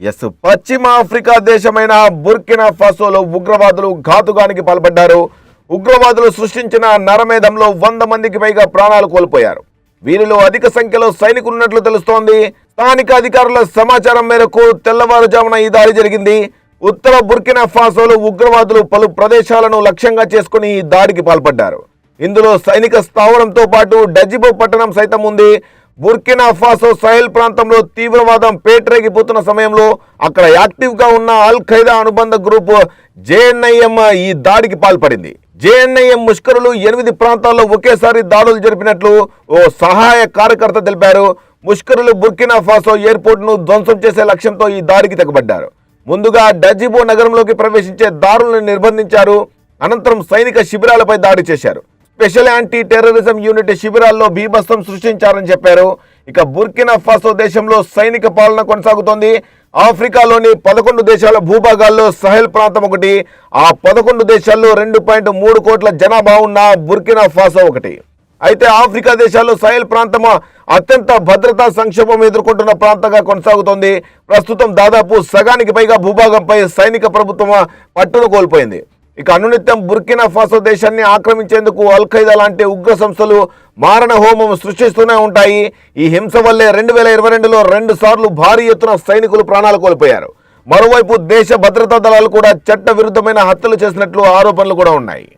Yes పశ్చిమ Africa దేశమైన Burkina ఫాసోలో ఉగ్రవాదులు ఘాతుగానికి పాల్పడ్డారు. ఉగ్రవాదులు సృష్టించిన నరమేధంలో వంద మందికి పైగా ప్రాణాలు కోల్పోయారు. వీరిలో అధిక సంఖ్యలో సైనికులున్నట్లు తెలుస్తోంది. స్థానిక అధికారుల సమాచారం మేరకు తెల్లవారుజామున ఈ దాడి జరిగింది. ఉత్తర బుర్కినా ఫాసోలో ఉగ్రవాదులు పలు ప్రదేశాలను లక్ష్యంగా చేసుకుని ఈ దాడికి పాల్పడ్డారు. ఇందులో సైనిక స్థావరంతో పాటు డజిబో పట్టణం సైతం ఉంది. బుర్కినాఫాసో సహెల్ ప్రాంతంలో తీవ్రవాదం పేటరేగిపోతున్న సమయంలో అక్కడ యాక్టివ్గా ఉన్న అల్ ఖైదా అనుబంధ గ్రూప్ జేఎన్ఐఎం ఈ దాడికి పాల్పడింది. జేఎన్ఐఎం ముష్కరులు ఎనిమిది ప్రాంతాల్లో ఒకేసారి దాడులు జరిపినట్లు ఓ సహాయ కార్యకర్త తెలిపారు. ముష్కరులు బుర్కినాఫాసో ఎయిర్పోర్ట్ను ధ్వంసం చేసే లక్ష్యంతో ఈ దాడికి తెగబడ్డారు. ముందుగా డజిబో నగరంలోకి ప్రవేశించే దారులను నిర్బంధించారు. అనంతరం సైనిక శిబిరాలపై దాడి చేశారు. స్పెషల్ యాంటీ టెర్రరిజం యూనిట్ శిబిరాల్లో బీభత్సం సృష్టించారని చెప్పారు. ఇక బుర్కినా ఫాసో దేశంలో సైనిక పాలన కొనసాగుతోంది. ఆఫ్రికాలోని పదకొండు దేశాల భూభాగాల్లో సహెల్ ప్రాంతం ఒకటి ఆ పదకొండు దేశాల్లో రెండు పాయింట్ మూడు కోట్ల జనాభా ఉన్న బుర్కినా ఫాసో ఒకటి. అయితే ఆఫ్రికా దేశాల్లో సహెల్ ప్రాంతం అత్యంత భద్రతా సంక్షోభం ఎదుర్కొంటున్న ప్రాంతంగా కొనసాగుతోంది. ప్రస్తుతం దాదాపు సగానికి పైగా భూభాగంపై సైనిక ప్రభుత్వం పట్టును కోల్పోయింది. ఇక అనునిత్యం బుర్కినా ఫాసో దేశాన్ని ఆక్రమించేందుకు అల్ ఖైదా లాంటి ఉగ్ర సంస్థలు మారణ హోమం సృష్టిస్తూనే ఉంటాయి. ఈ హింస వల్లే రెండు వేల ఇరవై రెండులో రెండు సార్లు భారీ ఎత్తున సైనికులు ప్రాణాలు కోల్పోయారు. మరోవైపు దేశ భద్రతా దళాలు కూడా చట్ట విరుద్ధమైన హత్యలు చేసినట్లు ఆరోపణలు కూడా ఉన్నాయి.